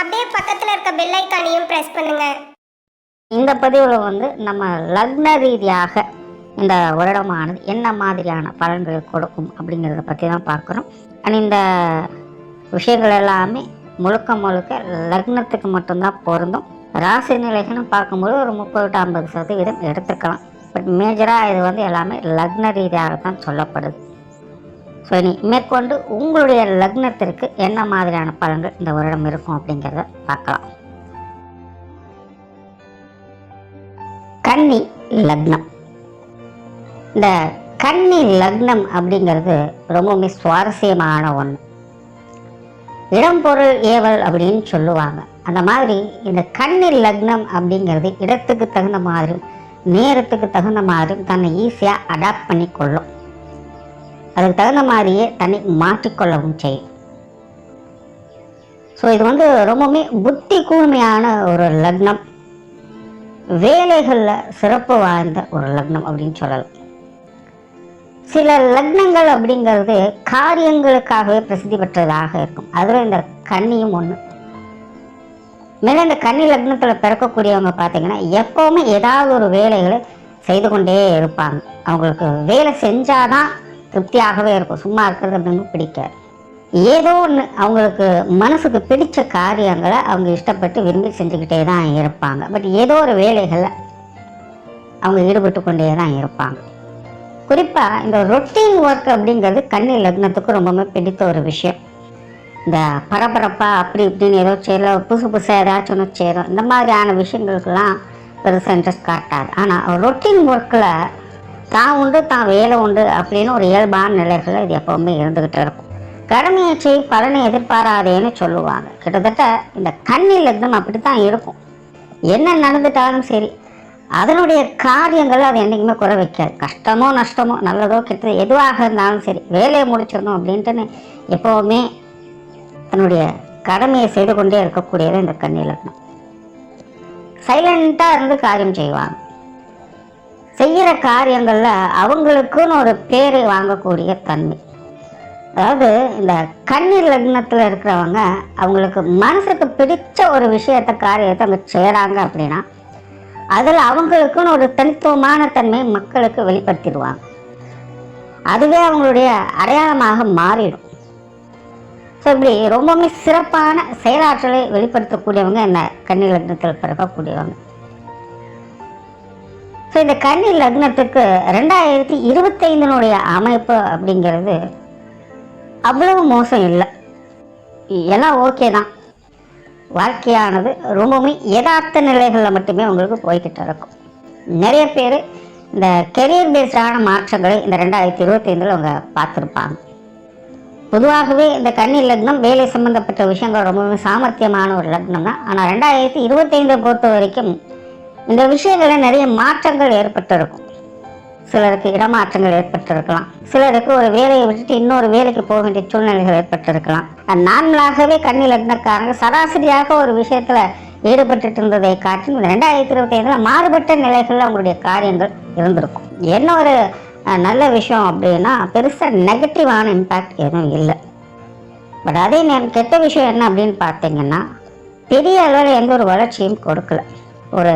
அப்படியே பக்கத்துல இருக்க பெல் ஐக்கானையும் பிரஸ் பண்ணுங்க. இந்த பதிவில் வந்து நம்ம லக்ன ரீதியாக இந்த வருடமானது என்ன மாதிரியான பலன்களை கொடுக்கும் அப்படிங்கிறத பற்றி தான் பார்க்குறோம். அண்ட் இந்த விஷயங்கள் எல்லாமே முழுக்க முழுக்க லக்னத்துக்கு மட்டும்தான் பொருந்தும். ராசி நிலைகள்னு பார்க்கும்போது ஒரு முப்பது டு ஐம்பது சதவீதம் எடுத்துக்கலாம். பட் மேஜராக இது வந்து எல்லாமே லக்ன ரீதியாக தான் சொல்லப்படுது. சனி மேற்கொண்டு உங்களுடைய லக்னத்திற்கு என்ன மாதிரியான பலன்கள் இந்த வருடம் இருக்கும் அப்படிங்கிறத பார்க்கலாம். கன்னி லக்னம். இந்த கன்னி லக்னம் அப்படிங்கிறது ரொம்பவுமே சுவாரஸ்யமான ஒன்று இடம் பொருள் ஏவல் அப்படின்னு சொல்லுவாங்க. அந்த மாதிரி இந்த கன்னி லக்னம் அப்படிங்கிறது இடத்துக்கு தகுந்த மாதிரி நேரத்துக்கு தகுந்த மாதிரி தன்னை ஈஸியாக அடாப்ட் பண்ணி கொள்ளும் அதுக்கு தகுந்த மாதிரியே தன்னை மாற்றிக்கொள்ளவும் செய்யும். ஸோ இது வந்து ரொம்பவுமே புத்தி கூர்மையான ஒரு லக்னம். வேலைகளில் சிறப்பு வாய்ந்த ஒரு லக்னம் அப்படின்னு சொல்லலாம். சில லக்னங்கள் அப்படிங்கிறது காரியங்களுக்காகவே பிரசித்தி பெற்றதாக இருக்கும். அதில் இந்த கன்னியும் ஒன்று மேலே இந்த கன்னி லக்னத்தில் பிறக்கக்கூடியவங்க பார்த்தீங்கன்னா எப்போவுமே ஏதாவது ஒரு வேலைகளை செய்து கொண்டே இருப்பாங்க. அவங்களுக்கு வேலை செஞ்சாதான் திருப்தியாகவே இருக்கும். சும்மா இருக்கிறது அப்படின்னு பிடிக்காது. ஏதோ ஒன்று அவங்களுக்கு மனசுக்கு பிடிச்ச காரியங்களை அவங்க இஷ்டப்பட்டு விரும்பி செஞ்சுக்கிட்டே தான் இருப்பாங்க. பட் ஏதோ ஒரு வேலைகளை அவங்க ஈடுபட்டு கொண்டே தான் இருப்பாங்க. குறிப்பாக இந்த ரொட்டீன் ஒர்க் அப்படிங்கிறது கன்னி லக்னத்துக்கு ரொம்பவுமே பிடித்த ஒரு விஷயம். இந்த பரபரப்பாக அப்படி இப்படின்னு ஏதோ செய்யல புதுசு புதுசாக ஏதாச்சும் ஒன்று செய்கிறோம் இந்த மாதிரியான விஷயங்களுக்கெல்லாம் பெருசாக இன்ட்ரெஸ்ட் காட்டாது. ஆனால் ரொட்டீன் ஒர்க்கில் தான் உண்டு தான் வேலை உண்டு அப்படின்னு ஒரு இயல்பான நிலைகளில் இது எப்போவுமே இருந்துக்கிட்டு இருக்கும். கடமையை செய் பலனை எதிர்பாராதேன்னு சொல்லுவாங்க. கிட்டத்தட்ட இந்த கண்ணில் லக்னம் அப்படி தான் இருக்கும். என்ன நடந்துட்டாலும் சரி அதனுடைய காரியங்கள் அது என்றைக்குமே குறை வைக்காது. கஷ்டமோ நஷ்டமோ நல்லதோ கெட்டதோ எதுவாக இருந்தாலும் சரி வேலையை முடிச்சிடணும் அப்படின்ட்டுன்னு எப்போவுமே தன்னுடைய கடமையை செய்து கொண்டே இருக்கக்கூடியது இந்த கண்ணி லக்னம் சைலண்ட்டாக இருந்து காரியம் செய்வாங்க. செய்கிற காரியங்களில் அவங்களுக்குன்னு ஒரு பேர் வாங்கக்கூடிய தன்மை. அதாவது இந்த கண்ணீர் லக்னத்தில் இருக்கிறவங்க அவங்களுக்கு மனசுக்கு பிடிச்ச ஒரு விஷயத்தை காரியத்தை அவங்க செய்கிறாங்க அப்படின்னா அதில் அவங்களுக்குன்னு ஒரு தனித்துவமான தன்மை மக்களுக்கு வெளிப்படுத்திடுவாங்க. அதுவே அவங்களுடைய அடையாளமாக மாறிடும். ஸோ இப்படி ரொம்பவுமே சிறப்பான செயலாற்றலை வெளிப்படுத்தக்கூடியவங்க இந்த கன்னி லக்னத்தில் பிறக்கக்கூடியவங்க. ஸோ இந்த கன்னி லக்னத்துக்கு ரெண்டாயிரத்தி இருபத்தைந்தினுடைய அமைப்பு அப்படிங்கிறது அவ்வளவு மோசம் இல்லை. எல்லாம் ஓகே தான். வாழ்க்கையானது ரொம்பவுமே யதார்த்த நிலைகளில் மட்டுமே உங்களுக்கு போய்கிட்டு இருக்கும். நிறைய பேர் இந்த கெரியர் பேஸ்டான மாற்றங்களை இந்த ரெண்டாயிரத்தி இருபத்தைந்தில் அவங்க பார்த்துருப்பாங்க. பொதுவாகவே இந்த கன்னி லக்னம் வேலை சம்பந்தப்பட்ட விஷயங்கள் ரொம்பவுமே சாமர்த்தியமான ஒரு லக்னம் தான் ஆனால் ரெண்டாயிரத்தி இருபத்தைந்தை பொறுத்த வரைக்கும் இந்த விஷயங்களில் நிறைய மாற்றங்கள் ஏற்பட்டிருக்கும். சிலருக்கு இடமாற்றங்கள் ஏற்பட்டிருக்கலாம். சிலருக்கு ஒரு வேலையை விட்டுட்டு இன்னொரு வேலைக்கு போக வேண்டிய சூழ்நிலைகள் ஏற்பட்டிருக்கலாம். நார்மலாகவே கண்ணில் லக்னக்காரங்க சராசரியாக ஒரு விஷயத்தில் ஈடுபட்டுட்டு இருந்ததை காட்டி ரெண்டாயிரத்தி இருபத்தி ஐந்துல மாறுபட்ட நிலைகளில் அவங்களுடைய காரியங்கள் இருந்திருக்கும். என்ன ஒரு நல்ல விஷயம் அப்படின்னா பெருசாக நெகட்டிவான இம்பேக்ட் எதுவும் இல்லை. பட் அதே நேரம் கெட்ட விஷயம் என்ன அப்படின்னு பார்த்தீங்கன்னா பெரிய அளவில் எந்த ஒரு வளர்ச்சியும் கொடுக்கல. ஒரு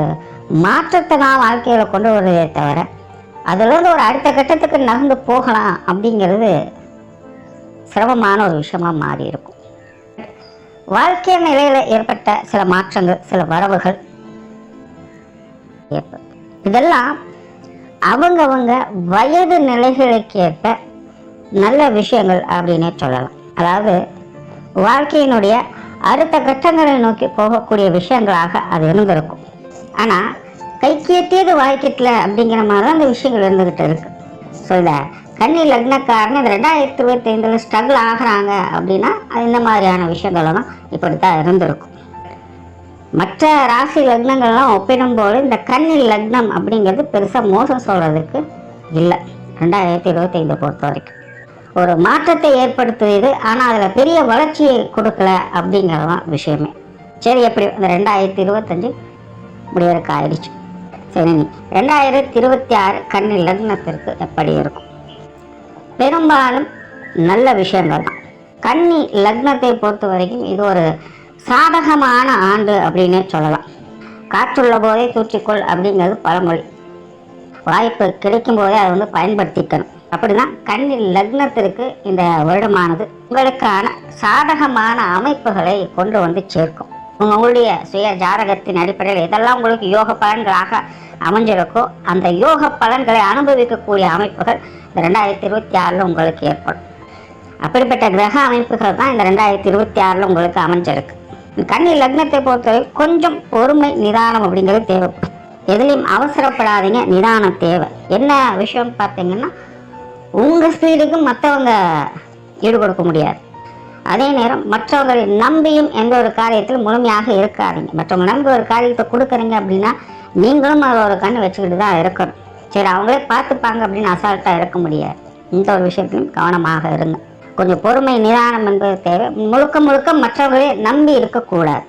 மாற்றத்தை நான் வாழ்க்கையில் கொண்டு வருவதே தவிர அதுலேருந்து ஒரு அடுத்த கட்டத்துக்கு நகர்ந்து போகலாம் அப்படிங்கிறது சிரமமான ஒரு விஷயமா மாறி இருக்கும். வாழ்க்கை நிலையில் ஏற்பட்ட சில மாற்றங்கள் சில வரவுகள் இதெல்லாம் அவங்கவங்க வயது நிலைகளுக்கு ஏற்ப நல்ல விஷயங்கள் அப்படின்னே சொல்லலாம். அதாவது வாழ்க்கையினுடைய அடுத்த கட்டங்களை நோக்கி போகக்கூடிய விஷயங்களாக அது இருந்திருக்கும். ஆனால் கைக்கு எட்டியது அப்படிங்கிற மாதிரி தான் அந்த விஷயங்கள் இருந்துக்கிட்டு இருக்கு. ஸோ இந்த கன்னி லக்னக்காரங்க இந்த ரெண்டாயிரத்தி இருபத்தி ஐந்தில் ஸ்ட்ரகிள் ஆகுறாங்க அப்படின்னா அது இந்த மாதிரியான விஷயங்கள் இப்படி தான் இருந்திருக்கும். மற்ற ராசி லக்னங்கள்லாம் ஒப்பிடும்போது இந்த கன்னி லக்னம் அப்படிங்கிறது பெருசாக மோசம் சொல்கிறதுக்கு இல்லை. ரெண்டாயிரத்தி இருபத்தைந்தை பொறுத்த வரைக்கும். ஒரு மாற்றத்தை ஏற்படுத்துது ஆனால் அதில் பெரிய வளர்ச்சியை கொடுக்கல அப்படிங்கிறது தான் விஷயமே. சரி எப்படி இந்த ரெண்டாயிரத்தி இருபத்தஞ்சு முடியறக்கு ஆயிடுச்சு சரி ரெண்டாயிரத்தி இருபத்தி ஆறு கன்னி லக்னத்திற்கு எப்படி இருக்கும்? பெரும்பாலும் நல்ல விஷயங்கள் தான். கன்னி லக்னத்தை பொறுத்த வரைக்கும் இது ஒரு சாதகமான ஆண்டு அப்படின்னே சொல்லலாம். காற்றுள்ள போதே தூற்றிக்கொள் அப்படிங்கிறது பழமொழி. வாய்ப்பு கிடைக்கும் போதே அதை வந்து பயன்படுத்திக்கணும். அப்படிதான் கன்னி லக்னத்திற்கு இந்த வருடமானது உங்களுக்கான சாதகமான அமைப்புகளை கொண்டு வந்து சேர்க்கும். உங்களுடைய சுய ஜாதகத்தின் அடிப்படையில் இதெல்லாம் உங்களுக்கு யோக பலன்களாக அமைஞ்சிருக்கோ அந்த யோக பலன்களை அனுபவிக்கக்கூடிய அமைப்புகள் இந்த ரெண்டாயிரத்தி இருபத்தி ஆறில் உங்களுக்கு ஏற்படும். அப்படிப்பட்ட கிரக அமைப்புகள் தான் இந்த ரெண்டாயிரத்தி இருபத்தி ஆறில் உங்களுக்கு அமைஞ்சிருக்கு. கன்னி லக்னத்தை பொறுத்தவரை கொஞ்சம் பொறுமை நிதானம் அப்படிங்கிறது தேவைப்படும் எதுலேயும் அவசரப்படாதீங்க நிதானம் தேவை. என்ன விஷயம் பார்த்தீங்கன்னா உங்கள் ஸ்பீடுக்கு மற்றவங்க ஈடு கொடுக்க முடியாது. அதே நேரம் மற்றவர்களை நம்பியும் எந்த ஒரு காரியத்திலும் முழுமையாக இருக்காதீங்க. மற்றவங்க நம்பி ஒரு காரியத்தை கொடுக்குறீங்க அப்படின்னா நீங்களும் அதை ஒரு கண்ணு வச்சுக்கிட்டு தான் இருக்கணும். சரி அவங்களே பார்த்துப்பாங்க அப்படின்னு அசால்ட்டாக இருக்க முடியாது. இந்த ஒரு விஷயத்திலும் கவனமாக இருங்க. கொஞ்சம் பொறுமை நிதானம் என்பது தேவை. முழுக்க முழுக்க மற்றவர்களே நம்பி இருக்கக்கூடாது.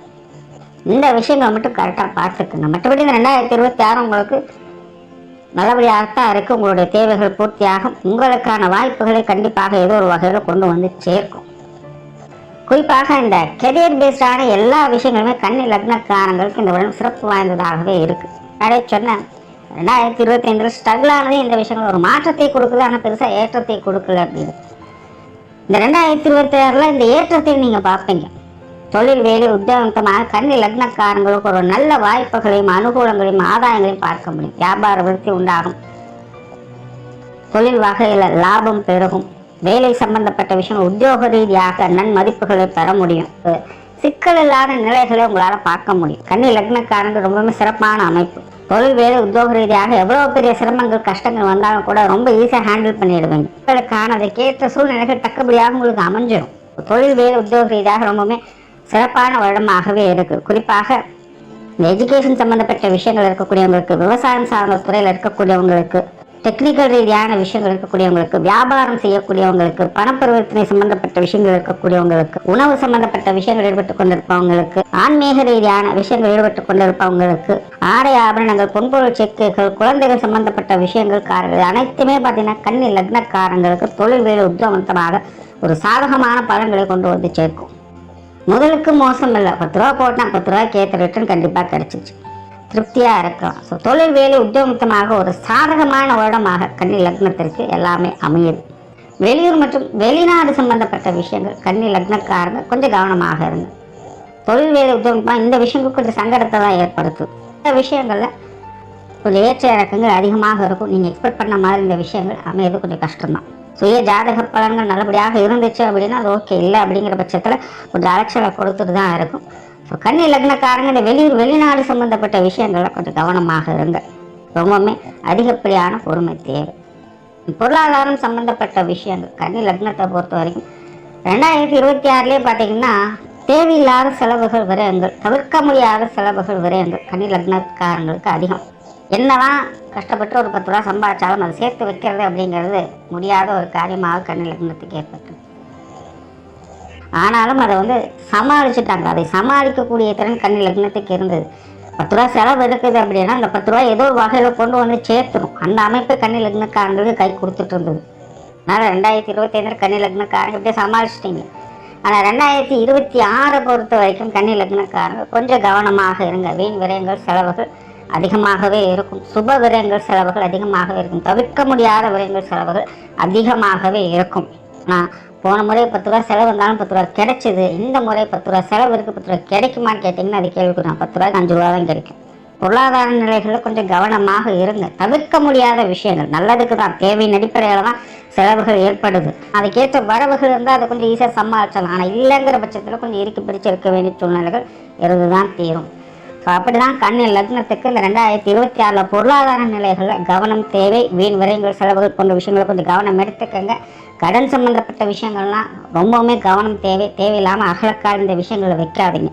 இந்த விஷயங்களை மட்டும் கரெக்டாக பார்த்துக்குங்க. மற்றபடி இந்த ரெண்டாயிரத்தி இருபத்தி ஆறு உங்களுக்கு நல்லபடியாகத்தான் இருக்குது உங்களுடைய தேவைகள் பூர்த்தியாகும். உங்களுக்கான வாய்ப்புகளை கண்டிப்பாக ஏதோ ஒரு வகையில் கொண்டு வந்து சேர்க்கும். குறிப்பாக இந்த கெரியர் பேஸ்டான எல்லா விஷயங்களுமே கன்னி லக்னக்காரங்களுக்கு இந்த வருடம் சிறப்பு வாய்ந்ததாகவே இருக்கு. நிறைய சொன்னேன் ரெண்டாயிரத்தி இருபத்தி ஐந்தில் ஸ்ட்ரகிள் ஆனது இந்த விஷயங்கள் ஒரு மாற்றத்தை கொடுக்குது ஆனால் பெருசாக ஏற்றத்தை கொடுக்கல அப்படின்னு. இந்த ரெண்டாயிரத்தி இருபத்தி ஆறில் இந்த ஏற்றத்தை நீங்கள் பார்ப்பீங்க. தொழில் வேலை உத்தியோகமாக கன்னி லக்னக்காரங்களுக்கு ஒரு நல்ல வாய்ப்புகளையும் அனுகூலங்களையும் ஆதாயங்களையும் பார்க்க முடியும். வியாபார விருத்தி உண்டாகும். தொழில் வகையில் லாபம் பெருகும். வேலை சம்பந்தப்பட்ட விஷயம் உத்தியோக ரீதியாக நன்மதிப்புகளை பெற முடியும். சிக்கல் இல்லாத நிலைகளை உங்களால் பார்க்க முடியும். கன்னி லக்னக்காரங்க ரொம்பவுமே சிறப்பான அமைப்பு. தொழில் வேலை உத்தியோக ரீதியாக எவ்வளோ பெரிய சிரமங்கள் கஷ்டங்கள் வந்தாலும் கூட ரொம்ப ஈஸியாக ஹேண்டில் பண்ணிடுவீங்க உங்களுக்கான அதற்கேற்ற சூழ்நிலைகள் தக்கபடியாக உங்களுக்கு அமைஞ்சிடும் தொழில் வேலை உத்தியோக ரீதியாக ரொம்பவுமே சிறப்பான வருடமாகவே இருக்குது குறிப்பாக இந்த எஜுகேஷன் சம்மந்தப்பட்ட விஷயங்கள் இருக்கக்கூடியவங்களுக்கு விவசாயம் சார்ந்த துறையில் இருக்கக்கூடியவங்களுக்கு டெக்னிக்கல் ரீதியான விஷயங்கள் இருக்கக்கூடியவங்களுக்கு வியாபாரம் செய்யக்கூடியவங்களுக்கு பணப்பரிவர்த்தனை சம்பந்தப்பட்ட விஷயங்கள் இருக்கக்கூடியவங்களுக்கு உணவு சம்பந்தப்பட்ட விஷயங்கள் ஈடுபட்டு கொண்டிருப்பவங்களுக்கு ஆன்மீக ரீதியான விஷயங்கள் ஈடுபட்டு கொண்டிருப்பவங்களுக்கு ஆடை ஆபரணங்கள் பொன்பொருள் செக்குகள் குழந்தைகள் சம்பந்தப்பட்ட விஷயங்கள் காரர்கள் அனைத்துமே பார்த்தீங்கன்னா கண்ணி லக்னக்காரங்களுக்கு தொழில் வேலை உத்தியோகமாக ஒரு சாதகமான பலன்களை கொண்டு வந்து சேர்க்கும். முதலுக்கு மோசம் இல்லை. பத்து ரூபா போட்டால் பத்து ரூபாய்க்கு ஏற்ற ரிட்டர்ன் கண்டிப்பாக கிடைச்சிச்சு திருப்தியாக இருக்கலாம் ஸோ தொழில் வேலை உத்தியோகமாக ஒரு சாதகமான வருடமாக கன்னி லக்னத்திற்கு எல்லாமே அமையுது. வெளியூர் மற்றும் வெளிநாடு சம்பந்தப்பட்ட விஷயங்கள் கன்னி லக்னக்காரங்க கொஞ்சம் கவனமாக இருங்க. தொழில் வேலை உத்தியோகமாக இந்த விஷயங்கள் கொஞ்சம் சங்கடத்தை தான் ஏற்படுத்தும். இந்த விஷயங்களில் கொஞ்சம் ஏற்ற இறக்கங்கள் அதிகமாக இருக்கும். நீங்கள் எக்ஸ்பெக்ட் பண்ண மாதிரி இந்த விஷயங்கள் அமையது கொஞ்சம் கஷ்டம்தான். சுய ஜாதக பலன்கள் நல்லபடியாக இருந்துச்சு அப்படின்னா அது ஓகே இல்லை அப்படிங்கிற பட்சத்தில் கொஞ்சம் அலட்சலை கொடுத்துட்டு தான் இருக்கும். ஸோ கன்னி லக்னக்காரங்க இந்த வெளியூர் வெளிநாடு சம்மந்தப்பட்ட விஷயங்களில் கொஞ்சம் கவனமாக இருங்க. ரொம்பவுமே அதிகப்படியான பொறுமை தேவை. பொருளாதாரம் சம்பந்தப்பட்ட விஷயங்கள் கன்னி லக்னத்தை பொறுத்த வரைக்கும் ரெண்டாயிரத்தி இருபத்தி ஆறுலேயே பார்த்தீங்கன்னா தேவையில்லாத செலவுகள் விரயங்கள் தவிர்க்க முடியாத செலவுகள் விரயங்கள் கன்னி லக்னக்காரங்களுக்கு அதிகம். என்னதான் கஷ்டப்பட்டு ஒரு பத்து ரூபா சம்பாதிச்சாலும் அதை சேர்த்து வைக்கிறது அப்படிங்கிறது முடியாத ஒரு காரியமாக கன்னி லக்னத்துக்கு ஏற்பட்டது ஆனாலும் அதை வந்து சமாளிச்சுட்டாங்க. அதை சமாளிக்கக்கூடிய திறன் கன்னி லக்னத்துக்கு இருந்தது. பத்து ரூபா செலவு இருக்குது அப்படின்னா அந்த பத்து ரூபா ஏதோ ஒரு வகையில் கொண்டு வந்து சேர்த்துரும் அந்த அமைப்பு கண்ணி லக்னக்காரங்களுக்கு கை கொடுத்துட்டு இருந்தது. அதனால் ரெண்டாயிரத்தி இருபத்தி ஐந்தில் கன்னி லக்னக்காரங்க இப்படியே சமாளிச்சிட்டிங்க. ஆனால் ரெண்டாயிரத்தி இருபத்தி ஆறை பொறுத்த வரைக்கும் கண்ணி லக்னக்காரங்க கொஞ்சம் கவனமாக இருங்க. வீண் விரயங்கள் செலவுகள் அதிகமாகவே இருக்கும். சுப விரயங்கள் செலவுகள் அதிகமாகவே இருக்கும். தவிர்க்க முடியாத விரயங்கள் செலவுகள் அதிகமாகவே இருக்கும். நான் போன முறை பத்து ரூபா செலவு இருந்தாலும் பத்து ரூபா கிடைச்சிது. இந்த முறை பத்து ரூபா செலவு இருக்குது பத்து ரூபா கிடைக்குமான்னு கேட்டிங்கன்னா அது கேள்விக்கு நான் பத்து ரூபாய்க்கு அஞ்சு ரூபா தான் கிடைக்கும். பொருளாதார நிலைகளில் கொஞ்சம் கவனமாக இருங்க. தவிர்க்க முடியாத விஷயங்கள். நல்லதுக்கு தான். தேவையின் அடிப்படையில் தான் செலவுகள் ஏற்படுது. அதுக்கேற்ற வரவுகள் இருந்தால் அதை கொஞ்சம் ஈஸியாக சமாளிச்சலாம் ஆனால் இல்லைங்கிற பட்சத்தில் கொஞ்சம் இறுக்கி பிடிச்சு இருக்க வேண்டிய சூழ்நிலைகள் இருந்து தான் தீரும். ஸோ அப்படி தான் கண்ணின் லக்னத்துக்கு இந்த ரெண்டாயிரத்தி இருபத்தி ஆறில் பொருளாதார நிலைகளில் கவனம் தேவை வீண் விரயங்கள் செலவுகள் போன்ற விஷயங்களை கொஞ்சம் கவனம் எடுத்துக்கங்க. கடன் சம்மந்தப்பட்ட விஷயங்கள்லாம் ரொம்பவுமே கவனம் தேவை தேவையில்லாமல் அகலக்கால் இந்த விஷயங்களை வைக்காதீங்க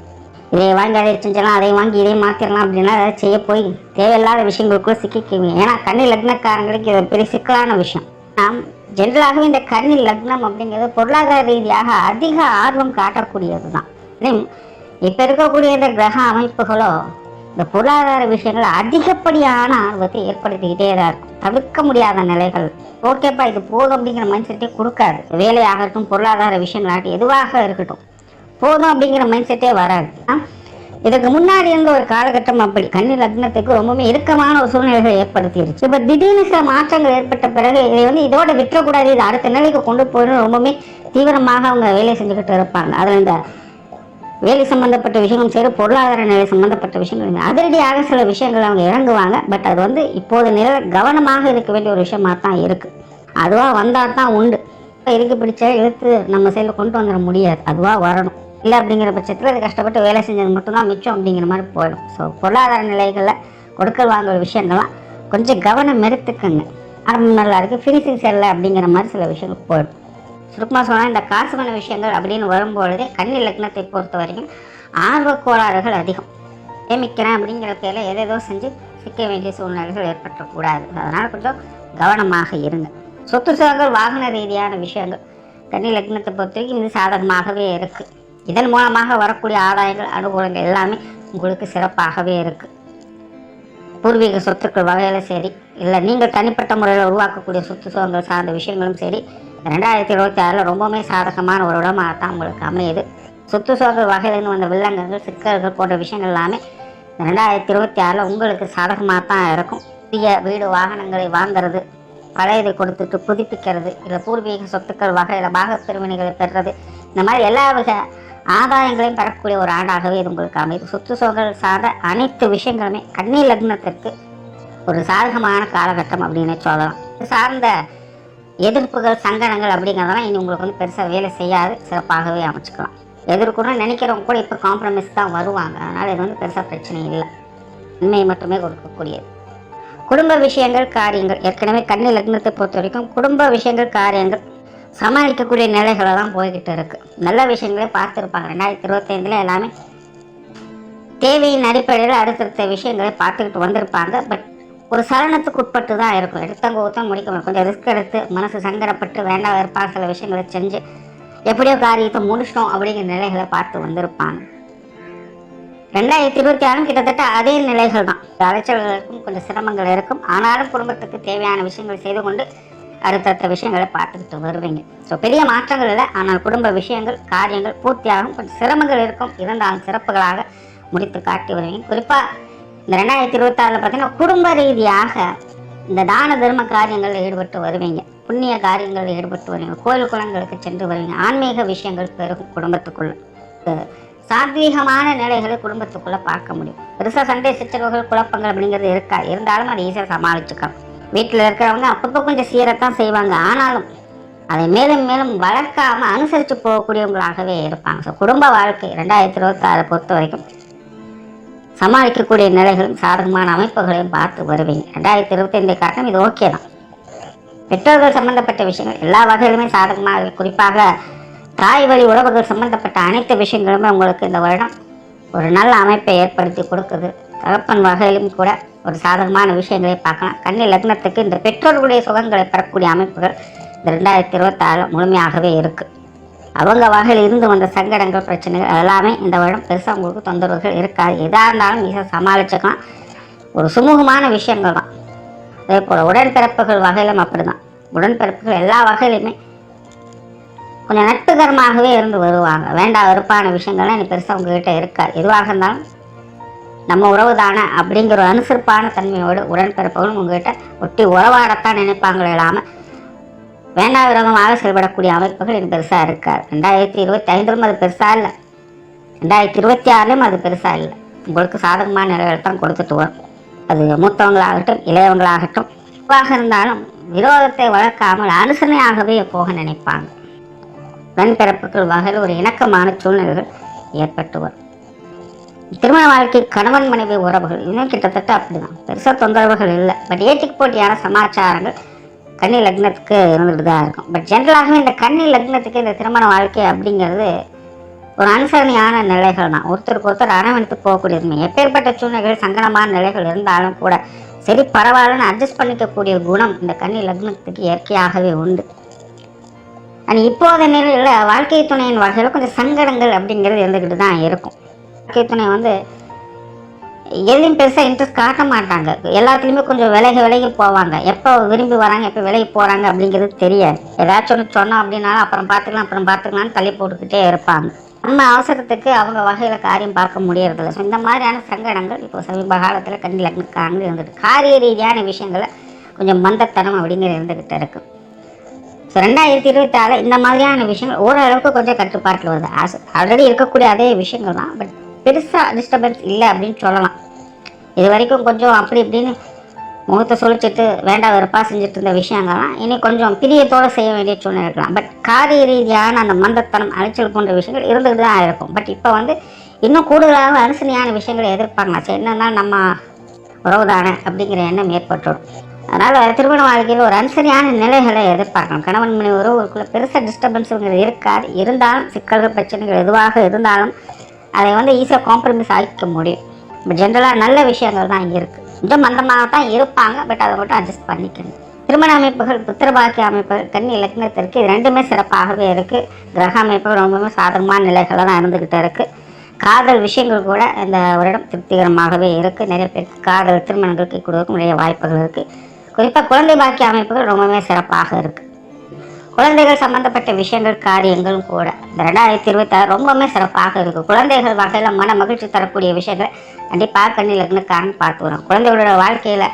இதை வாங்கி அதை செஞ்சிடலாம் அதை வாங்கி இதை மாற்றிடலாம் அப்படின்னா அதை செய்ய போய் தேவையில்லாத விஷயங்களுக்குள்ள சிக்கிக்குவீங்க. ஏன்னா கன்னி லக்னக்காரங்களுக்கு இது பெரிய சிக்கலான விஷயம். நாம் ஜென்ரலாகவே இந்த கன்னி லக்னம் அப்படிங்கிறது பொருளாதார ரீதியாக அதிக ஆர்வம் காட்டக்கூடியது தான் இப்போ இருக்கக்கூடிய இந்த கிரக அமைப்புகளோ இந்த பொருளாதார விஷயங்கள் அதிகப்படியான ஆர்வத்தை ஏற்படுத்திக்கிட்டே தான் இருக்கும். தவிர்க்க முடியாத நிலைகள். ஓகேப்பா இது போதும் அப்படிங்கிற மைண்ட் செட்டே கொடுக்காது. வேலையாக இருக்கட்டும் பொருளாதார விஷயங்களாகட்டும் எதுவாக இருக்கட்டும். போதும் அப்படிங்கிற மைண்ட் செட்டே வராது. இதுக்கு முன்னாடி இருந்த ஒரு காலகட்டம் அப்படி. கன்னி லக்னத்துக்கு ரொம்பவுமே இறுக்கமான ஒரு சூழ்நிலைகளை ஏற்படுத்திடுச்சு இப்போ திடீர்னு சில மாற்றங்கள் ஏற்பட்ட பிறகு இதை வந்து இதோட விட்டுறக்கூடாது. இது அடுத்த நிலைக்கு கொண்டு போயிடும் ரொம்பவுமே தீவிரமாக அவங்க வேலை செஞ்சுக்கிட்டு இருப்பாங்க. அதில் இந்த வேலை சம்பந்தப்பட்ட விஷயங்களும் சரி பொருளாதார நிலை சம்பந்தப்பட்ட விஷயங்களும் அதிரடியாக சில விஷயங்கள் அவங்க இறங்குவாங்க. பட் அது வந்து இப்போது நில கவனமாக இருக்க வேண்டிய ஒரு விஷயமா தான் இருக்குது அதுவாக வந்தால் தான் உண்டு. இப்போ இறுக்கி பிடிச்ச இழுத்து நம்ம சைடில் கொண்டு வந்துட முடியாது. அதுவாக வரணும். இல்லை அப்படிங்கிற பட்சத்தில் அது கஷ்டப்பட்டு வேலை செஞ்சது மட்டும்தான் மிச்சம் அப்படிங்கிற மாதிரி போயிடும். ஸோ பொருளாதார நிலைகளில் கொடுக்கல் வாங்குற விஷயங்கள்லாம் கொஞ்சம் கவனம் மெருத்துக்குங்க ஆரம்பம் நல்லா இருக்குது ஃபினிஷிங் சரியில்லை அப்படிங்கிற மாதிரி சில விஷயங்கள் போயிடும். சுருக்கமாக சொன்னால் இந்த காசுமண விஷயங்கள் அப்படின்னு வரும்பொழுதே கன்னி லக்னத்தை பொறுத்த வரைக்கும் ஆர்வக் கோளாறுகள் அதிகம். சேமிக்கிறேன் அப்படிங்கிற பேரில் எதேதோ செஞ்சு சிக்க வேண்டிய சூழ்நிலைகள் ஏற்பட்டக்கூடாது அதனால் கொஞ்சம் கவனமாக இருங்க. சொத்து சுகங்கள் வாகன ரீதியான விஷயங்கள். கன்னி லக்னத்தை பொறுத்த வரைக்கும் இது சாதகமாகவே இருக்குது இதன் மூலமாக வரக்கூடிய ஆதாயங்கள் அனுகூலங்கள் எல்லாமே உங்களுக்கு சிறப்பாகவே இருக்குது பூர்வீக சொத்துக்கள் வகையில் சரி இல்லை நீங்கள் தனிப்பட்ட முறையில் உருவாக்கக்கூடிய சொத்து சுகங்கள் சார்ந்த விஷயங்களும் சரி ரெண்டாயிரத்தி இருபத்தி ஆறில் ரொம்பவுமே சாதகமான ஒரு இடமாக தான் உங்களுக்கு அமையுது. சொத்து சுகங்கள் வகையிலிருந்து வந்த வில்லங்கங்கள் சிக்கல்கள் போன்ற விஷயங்கள் எல்லாமே ரெண்டாயிரத்தி இருபத்தி ஆறில் உங்களுக்கு சாதகமாக தான் இருக்கும். புதிய வீடு வாகனங்களை வாங்கிறது பழையதை கொடுத்துட்டு புதுப்பிக்கிறது இல்லை பூர்வீக சொத்துக்கள் வகையில் பாகப்பிரிவினைகளை பெறுறது இந்த மாதிரி எல்லா வித ஆதாயங்களையும் பெறக்கூடிய ஒரு ஆண்டாகவே இது உங்களுக்கு அமைது சொத்து சுகங்கள் சார்ந்த அனைத்து விஷயங்களுமே கன்னி லக்னத்திற்கு ஒரு சாதகமான காலகட்டம் அப்படின்னு சொல்லலாம். சார்ந்த எதிர்ப்புகள் சங்கடங்கள் அப்படிங்கிறதெல்லாம் இனி உங்களுக்கு வந்து பெருசாக வேலை செய்யாது. சிறப்பாகவே அமைச்சுக்கலாம். எதிர்க்கணும்னு நினைக்கிறவங்க கூட இப்போ காம்ப்ரமைஸ் தான் வருவாங்க. அதனால் இது வந்து பெருசாக பிரச்சனை இல்லை. உண்மையை மட்டுமே கொடுக்கக்கூடியது. குடும்ப விஷயங்கள் காரியங்கள். ஏற்கனவே கண்ணி லக்னத்தை பொறுத்த வரைக்கும் குடும்ப விஷயங்கள் காரியங்கள் சமாளிக்கக்கூடிய நிலைகளை தான் போய்கிட்டு இருக்கு. நல்ல விஷயங்களே பார்த்துருப்பாங்க. ரெண்டாயிரத்தி இருபத்தைந்தில் எல்லாமே தேவையின் அடிப்படையில் அடுத்தடுத்த விஷயங்களை பார்த்துக்கிட்டு வந்திருப்பாங்க. பட் ஒரு சலனத்துக்கு உட்பட்டு தான் இருக்கும். எடுத்தவங்க ஊத்தம் முடிக்க கொஞ்சம் ரிஸ்க் எடுத்து மனசு சங்கடப்பட்டு வேண்டாம் வெறுப்பாக சில விஷயங்களை செஞ்சு எப்படியோ காரியத்தை முடிச்சிட்டோம் அப்படிங்கிற நிலைகளை பார்த்து வந்திருப்பாங்க. ரெண்டாயிரத்தி இருபத்தி ஆறும் கிட்டத்தட்ட அதே நிலைகள் தான். அலைச்சல்களுக்கும் கொஞ்சம் சிரமங்கள் இருக்கும். ஆனாலும் குடும்பத்துக்கு தேவையான விஷயங்கள் செய்து கொண்டு அடுத்தடுத்த விஷயங்களை பார்த்துக்கிட்டு வருவீங்க. ஸோ பெரிய மாற்றங்கள் இல்லை. ஆனால் குடும்ப விஷயங்கள் காரியங்கள் பூர்த்தியாகும். கொஞ்சம் சிரமங்கள் இருக்கும். இருந்தாலும் சிறப்புகளாக முடித்து காட்டி வருவீங்க. குறிப்பாக இந்த ரெண்டாயிரத்தி இருபத்தாறில் பார்த்தீங்கன்னா குடும்ப ரீதியாக இந்த தான தர்ம காரியங்களில் ஈடுபட்டு வருவீங்க. புண்ணிய காரியங்களில் ஈடுபட்டு வருவீங்க. கோயில் குளங்களுக்கு சென்று வருவீங்க. ஆன்மீக விஷயங்கள் பெருகும் குடும்பத்துக்குள்ள. சாத்வீகமான நிலைகளை குடும்பத்துக்குள்ளே பார்க்க முடியும். பெருசாக சண்டை சிற்றரவுகள் குழப்பங்கள் அப்படிங்கிறது இருக்கா? இருந்தாலும் அதை ஈஸியாக சமாளிச்சுக்கலாம். வீட்டில் இருக்கிறவங்க அப்பப்போ கொஞ்சம் சீரத்தான் செய்வாங்க. ஆனாலும் அதை மேலும் மேலும் வளர்க்காமல் அனுசரித்து போகக்கூடியவங்களாகவே இருப்பாங்க. ஸோ குடும்ப வாழ்க்கை ரெண்டாயிரத்தி இருபத்தாறை பொறுத்த வரைக்கும் சமாளிக்கக்கூடிய நிலைகளும் சாதகமான அமைப்புகளையும் பார்த்து வருவீங்க. ரெண்டாயிரத்தி இருபத்தைந்தை காரணம் இது ஓகே தான். பெற்றோர்கள் சம்பந்தப்பட்ட விஷயங்கள் எல்லா வகையிலுமே சாதகமாக குறிப்பாக தாய் வழி உறவுகள் சம்பந்தப்பட்ட அனைத்து விஷயங்களுமே உங்களுக்கு இந்த வருடம் ஒரு நல்ல அமைப்பை ஏற்படுத்தி கொடுக்குது. தகப்பன் வகையிலும் கூட ஒரு சாதகமான விஷயங்களை பார்க்கலாம். கன்னி லக்னத்துக்கு இந்த பெற்றோர்களுடைய சுகங்களை பெறக்கூடிய அமைப்புகள் இந்த ரெண்டாயிரத்தி இருபத்தாறு முழுமையாகவே இருக்குது அவங்க வகையில் இருந்து வந்த சங்கடங்கள் பிரச்சனைகள் எல்லாமே இந்த வருடம் பெருசாக உங்களுக்கு தொந்தரவுகள் இருக்காது. எதாக இருந்தாலும் மிக சமாளிச்சுக்கலாம். ஒரு சுமூகமான விஷயங்கள் தான். அதே போல் உடன்பிறப்புகள் வகையிலும் அப்படி தான் உடன்பிறப்புகள் எல்லா வகையிலுமே கொஞ்சம் நட்புகரமாகவே இருந்து வருவாங்க. வேண்டாம் வெறுப்பான விஷயங்கள்லாம் இனி பெருசாக உங்ககிட்ட இருக்காது. எதுவாக இருந்தாலும் நம்ம உறவு தானே அப்படிங்கிற ஒரு அனுசரிப்பான தன்மையோடு உடன்பிறப்புகளும் உங்ககிட்ட ஒட்டி உறவாடத்தான் நினைப்பாங்களே இல்லாமல் வேண்டா விரோதமாக செயல்படக்கூடிய அமைப்புகள் இது பெருசாக இருக்காது. ரெண்டாயிரத்தி இருபத்தி ஐந்திலும் அது பெருசாக இல்லை. ரெண்டாயிரத்தி இருபத்தி ஆறுலையும் அது பெருசாக இல்லை. உங்களுக்கு சாதகமான நிலைகள் தான் கொடுத்துட்டு வரும் அது மூத்தவங்களாகட்டும் இளையவங்களாகட்டும் எதுவாக இருந்தாலும் விரோதத்தை வளர்க்காமல் அனுசரணையாகவே போக நினைப்பாங்க. உடன்பிறப்புகள் வகையில் ஒரு இணக்கமான சூழ்நிலைகள் ஏற்பட்டு வரும். திருமண வாழ்க்கை கணவன் மனைவி உறவுகள் இன்னும் கிட்டத்தட்ட அப்படிதான். பெருசாக தொந்தரவுகள் இல்லை. பட் ஏற்றுக்கு போட்டியான சமாச்சாரங்கள் கன்னி லக்னத்துக்கு இருந்துட்டு தான் இருக்கும். பட் ஜென்ரலாகவே இந்த கன்னி லக்னத்துக்கு இந்த திருமண வாழ்க்கை அப்படிங்கிறது ஒரு அனுசரணையான நிலைகள் தான். ஒருத்தருக்கு ஒருத்தர் அரவணைத்து போகக்கூடியதுமே எப்பேற்பட்ட சூழ்நிலைகள் சங்கடமான நிலைகள் இருந்தாலும் கூட சரி பரவாயில்லன்னு அட்ஜஸ்ட் பண்ணிக்கக்கூடிய குணம் இந்த கன்னி லக்னத்துக்கு இயற்கையாகவே உண்டு. ஆனால் இப்போதைய நிலையில் வாழ்க்கை துணையின் வகையில் கொஞ்சம் சங்கடங்கள் அப்படிங்கிறது இருந்துக்கிட்டு தான் இருக்கும். வாழ்க்கை துணை வந்து எதுலையும் பெருசாக இன்ட்ரெஸ்ட் காட்ட மாட்டாங்க. எல்லாத்துலேயுமே கொஞ்சம் விலகி விலகி போவாங்க. எப்போ விரும்பி வராங்க எப்போ விலகி போகிறாங்க அப்படிங்கிறது தெரியாது. ஏதாச்சும் ஒன்று சொன்னோம் அப்படின்னாலும் அப்புறம் பார்த்துக்கலாம் அப்புறம் பார்த்துக்கலாம்னு தள்ளி போட்டுக்கிட்டே இருப்பாங்க. நம்ம அவசரத்துக்கு அவங்க வகையில் காரியம் பார்க்க முடியறதில்ல. ஸோ இந்த மாதிரியான சங்கடங்கள் இப்போ சமீப காலத்தில் கண்ணி லக்னக்காரங்க இருந்துட்டு காரிய ரீதியான விஷயங்களை கொஞ்சம் மந்தத்தனம் அப்படிங்கிற இருந்துக்கிட்டு இருக்குது ஸோ ரெண்டாயிரத்தி இருபத்தாறு இந்த மாதிரியான விஷயங்கள் ஓரளவுக்கு கொஞ்சம் கட்டுப்பாட்டில் வருது. ஆல்ரெடி இருக்கக்கூடிய அதே விஷயங்கள் தான். பட் பெருசாக டிஸ்டர்பன்ஸ் இல்லை அப்படின்னு சொல்லலாம். இது வரைக்கும் கொஞ்சம் அப்படி இப்படின்னு முகத்தை சுழிச்சிட்டு வேண்டாம் வெறுப்பாக செஞ்சுட்டு இருந்த விஷயங்கள்லாம் இனி கொஞ்சம் பிரியத்தோடு செய்ய வேண்டிய சூழ்நிலை இருக்கலாம். பட் காரிய ரீதியான அந்த மந்தத்தனம் அலைச்சல் போன்ற விஷயங்கள் இருந்துகிட்டு தான் இருக்கும். பட் இப்போ வந்து இன்னும் கூடுதலாக அனுசனையான விஷயங்களை எதிர்பார்க்கலாம். சரி என்னன்னா நம்ம உறவுதானே அப்படிங்கிற எண்ணம் ஏற்பட்டுடும் அதனால் திருமண வாழ்க்கையில் ஒரு அனுசரியான நிலைகளை எதிர்பார்க்கலாம். கணவன் மனைவி உறவுக்குள்ளே பெருசாக டிஸ்டர்பன்ஸுங்கிறது இருக்காது. இருந்தாலும் சிக்கல்கள் பிரச்சனைகள் எதுவாக இருந்தாலும் அதை வந்து ஈஸியாக காம்ப்ரமைஸ் ஆகிக்க முடியும். பட் ஜென்ரலாக நல்ல விஷயங்கள் தான் இங்கே இருக்குது கொஞ்சம் மந்தமாக தான் இருப்பாங்க பட் அதை மட்டும் அட்ஜஸ்ட் பண்ணிக்கணும். திருமண அமைப்புகள் புத்திரபாக்கிய அமைப்புகள் கன்னி இலக்கணத்திற்கு இது ரெண்டுமே சிறப்பாகவே இருக்குது கிரக அமைப்புகள் ரொம்பவுமே சாதகமான நிலைகளாக தான் இருந்துக்கிட்டு இருக்குது காதல் விஷயங்கள் கூட இந்த வருடம் திருப்திகரமாகவே இருக்குது நிறைய பேருக்கு காதல் திருமணங்களுக்கு கொடுக்க நிறைய வாய்ப்புகள் இருக்குது குறிப்பாக குழந்தை பாக்கிய அமைப்புகள் ரொம்பவுமே சிறப்பாக இருக்குது குழந்தைகள் சம்பந்தப்பட்ட விஷயங்கள் காரியங்களும் கூட. இந்த ரெண்டாயிரத்தி இருபத்தாறு ரொம்பவுமே சிறப்பாக இருக்குது குழந்தைகள் வகையில் மன மகிழ்ச்சி தரக்கூடிய விஷயங்களை கண்டிப்பாக கண்ணி லக்னக்காரன் பார்த்து வரோம். குழந்தைகளோட வாழ்க்கையில்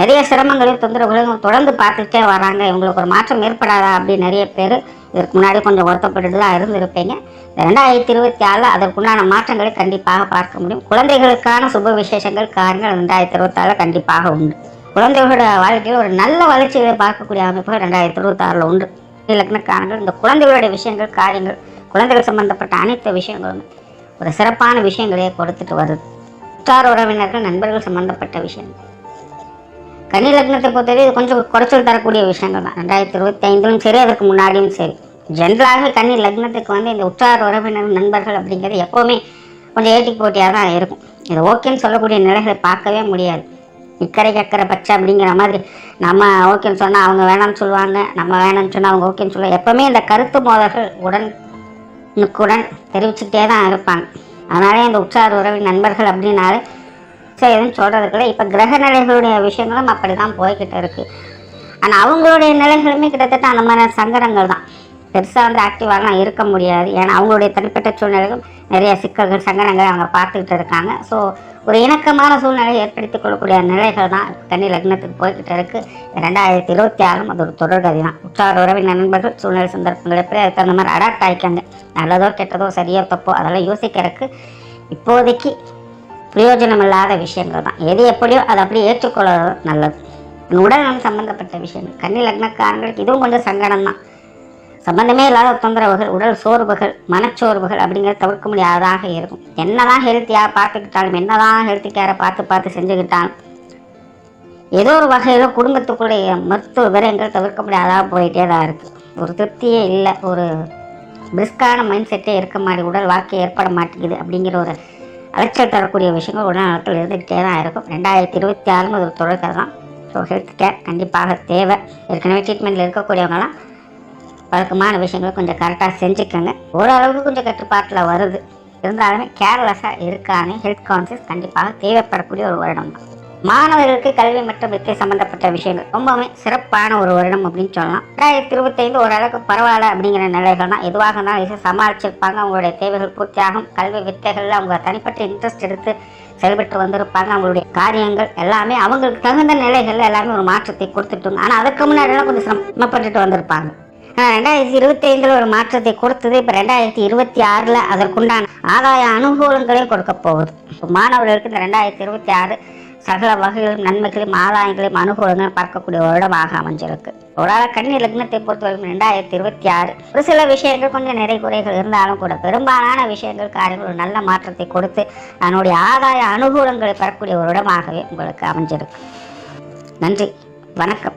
நிறைய சிரமங்களையும் தொந்தரவுகளையும் தொடர்ந்து பார்த்துட்டே வராங்க. இவங்களுக்கு ஒரு மாற்றம் ஏற்படாதா அப்படின்னு நிறைய பேர் இதற்கு முன்னாடி கொஞ்சம் வருத்தப்பட்டு தான் இருந்திருப்பீங்க. இந்த ரெண்டாயிரத்தி இருபத்தி ஆறில் அதற்குண்டான மாற்றங்களை கண்டிப்பாக பார்க்க முடியும். குழந்தைகளுக்கான சுப விசேஷங்கள் காரியங்கள் ரெண்டாயிரத்தி இருபத்தாறில் கண்டிப்பாக உண்டு. குழந்தைகளோட வாழ்க்கையில் ஒரு நல்ல வளர்ச்சிகளை பார்க்கக்கூடிய அமைப்புகள் ரெண்டாயிரத்தி இருபத்தாறில் உண்டு. இலக்கணக்காரங்கள் இந்த குழந்தைகளுடைய விஷயங்கள் காரியங்கள் குழந்தைகள் சம்பந்தப்பட்ட அனைத்து விஷயங்களும் ஒரு சிறப்பான விஷயங்களையே கொடுத்துட்டு வருது. உற்றார் உறவினர்கள் நண்பர்கள் சம்பந்தப்பட்ட விஷயங்கள். கன்னி லக்னத்தை பொறுத்தவரை இது கொஞ்சம் குறைச்சல் தரக்கூடிய விஷயங்கள் தான். ரெண்டாயிரத்தி இருபத்தி ஐந்திலும் சரி அதற்கு முன்னாடியும் சரி. ஜென்ரலாகவே கன்னி லக்னத்துக்கு வந்து இந்த உற்றார் உறவினர் நண்பர்கள் அப்படிங்கிறது எப்போவுமே கொஞ்சம் ஏட்டி போட்டியாக தான் இருக்கும். இது ஓகேன்னு சொல்லக்கூடிய நிலைகளை பார்க்கவே முடியாது. இக்கரை கக்கரை பச்சை அப்படிங்கிற மாதிரி. நம்ம ஓகேன்னு சொன்னால் அவங்க வேணாம்னு சொல்லுவாங்க. நம்ம வேணாம்னு சொன்னால் அவங்க ஓகேன்னு சொல்லுவாங்க. எப்போவுமே இந்த கருத்து மோதல்கள் உடன் உடன் தெரிவிச்சுக்கிட்டே தான் இருப்பாங்க. அதனாலே இந்த உற்றார் உறவின் நண்பர்கள் அப்படின்னாலே சரி எதுவும் சொல்கிறதுக்குள்ள இப்போ கிரக நிலைகளுடைய விஷயங்களும் அப்படி தான் போய்கிட்டு இருக்குது ஆனால் அவங்களுடைய நிலைகளுமே கிட்டத்தட்ட அந்த மாதிரி சங்கடங்கள் தான். பெருசாக வந்து ஆக்டிவாகலாம் இருக்க முடியாது. ஏன்னா அவங்களுடைய தனிப்பட்ட சூழ்நிலைகள் நிறைய சிக்கல்கள் சங்கடங்களை அவங்க பார்த்துக்கிட்டு இருக்காங்க. ஸோ ஒரு இணக்கமான சூழ்நிலையை ஏற்படுத்திக் கொள்ளக்கூடிய நிலைகள் தான் கன்னி லக்னத்துக்கு போய்கிட்டு இருக்கு. ரெண்டாயிரத்தி இருபத்தி ஆறும் அது ஒரு தொடர்கதி தான். உற்றார் உறவின் நண்பர்கள் சூழ்நிலை சந்தர்ப்பங்கள் எப்படி அதுக்கு தகுந்த மாதிரி அடாப்ட் ஆகிக்காங்க நல்லதோ கெட்டதோ சரியோ தப்போ அதெல்லாம் யோசிக்கிறதுக்கு இப்போதைக்கு பிரயோஜனம் இல்லாத விஷயங்கள் தான். எது எப்படியோ அதை அப்படியே ஏற்றுக்கொள்வது நல்லது. உடல்நலம் சம்பந்தப்பட்ட விஷயங்கள். கன்னி லக்னக்காரங்களுக்கு இதுவும் கொஞ்சம் சங்கடம் தான் சம்பந்தமே இல்லாத தொந்தரவுகள் உடல் சோர்வுகள் மனச்சோர்வுகள் அப்படிங்கிறத தவிர்க்க முடியாததாக இருக்கும். என்னதான் ஹெல்த்தியாக பார்த்துக்கிட்டாலும் என்னதான் ஹெல்த்தி கேரை பார்த்து பார்த்து செஞ்சுக்கிட்டாலும் ஏதோ ஒரு வகையில் குடும்பத்துக்குள்ளே மருத்துவ விரயங்கள் தவிர்க்க முடியாதாக போயிட்டே தான் இருக்குது ஒரு திருப்தியே இல்லை. ஒரு பிரிஸ்கான மைண்ட் செட்டே இருக்க மாதிரி உடல் வாழ்க்கை ஏற்பட மாட்டேங்குது அப்படிங்கிற ஒரு அலைச்சல் தரக்கூடிய விஷயங்கள் உடல் நலத்தில் இருந்துக்கிட்டே தான் இருக்கும். ரெண்டாயிரத்தி இருபத்தி ஆறுன்னு ஒரு தொடர்கதை தான். ஸோ ஹெல்த் கேர் கண்டிப்பாக தேவை. ஏற்கனவே ட்ரீட்மெண்ட்டில் இருக்கக்கூடியவங்களாம் பழக்கமான விஷயங்களை கொஞ்சம் கரெக்டாக செஞ்சுக்கோங்க. ஓரளவுக்கு கொஞ்சம் கட்டுப்பாட்டில் வருது. இருந்தாலுமே கேர்லெஸ்ஸாக இருக்கானே ஹெல்த் கான்சியஸ் கண்டிப்பாக தேவைப்படக்கூடிய ஒரு வருடம் தான். மாணவர்களுக்கு கல்வி மற்றும் வித்தை சம்பந்தப்பட்ட விஷயங்கள் ரொம்பவுமே சிறப்பான ஒரு வருடம் அப்படின்னு சொல்லலாம். ரெண்டாயிரத்தி இருபத்தைந்து ஓரளவுக்கு பரவாயில்ல அப்படிங்கிற நிலைகள் தான். எதுவாக இருந்தாலும் சமாளிச்சிருப்பாங்க. அவங்களுடைய தேவைகள் பூர்த்தியாகும். கல்வி வித்தைகளில் அவங்க தனிப்பட்ட இன்ட்ரெஸ்ட் எடுத்து செயல்பட்டு வந்திருப்பாங்க. அவங்களுடைய காரியங்கள் எல்லாமே அவங்களுக்கு தகுந்த நிலைகளில் எல்லாமே ஒரு மாற்றத்தை கொடுத்துட்டுங்க. ஆனால் அதுக்கு முன்னாடிலாம் கொஞ்சம் சிரமப்பட்டுட்டு வந்திருப்பாங்க. ரெண்டாயிரத்தி இருபத்தி ஐந்தில் ஒரு மாற்றத்தை கொடுத்தது. இப்போ ரெண்டாயிரத்தி இருபத்தி ஆறில் அதற்குண்டான ஆதாய அனுகூலங்களையும் கொடுக்க போகுது. இப்போ மாணவர்களுக்கு இந்த ரெண்டாயிரத்தி இருபத்தி ஆறு சகல வகைகளும் நன்மைகளையும் ஆதாயங்களையும் அனுகூலங்களும் பார்க்கக்கூடிய ஒரு இடமாக அமைஞ்சிருக்கு. ஒரு ஆள் லக்னத்தை பொறுத்தவரைக்கும் ரெண்டாயிரத்தி இருபத்தி ஆறு ஒரு சில விஷயங்கள் கொஞ்சம் நிறை குறைகள் இருந்தாலும் கூட பெரும்பாலான விஷயங்கள் காரியங்கள் ஒரு நல்ல மாற்றத்தை கொடுத்து அதனுடைய ஆதாய அனுகூலங்களை பெறக்கூடிய ஒரு இடமாகவே உங்களுக்கு அமைஞ்சிருக்கு. நன்றி. வணக்கம்.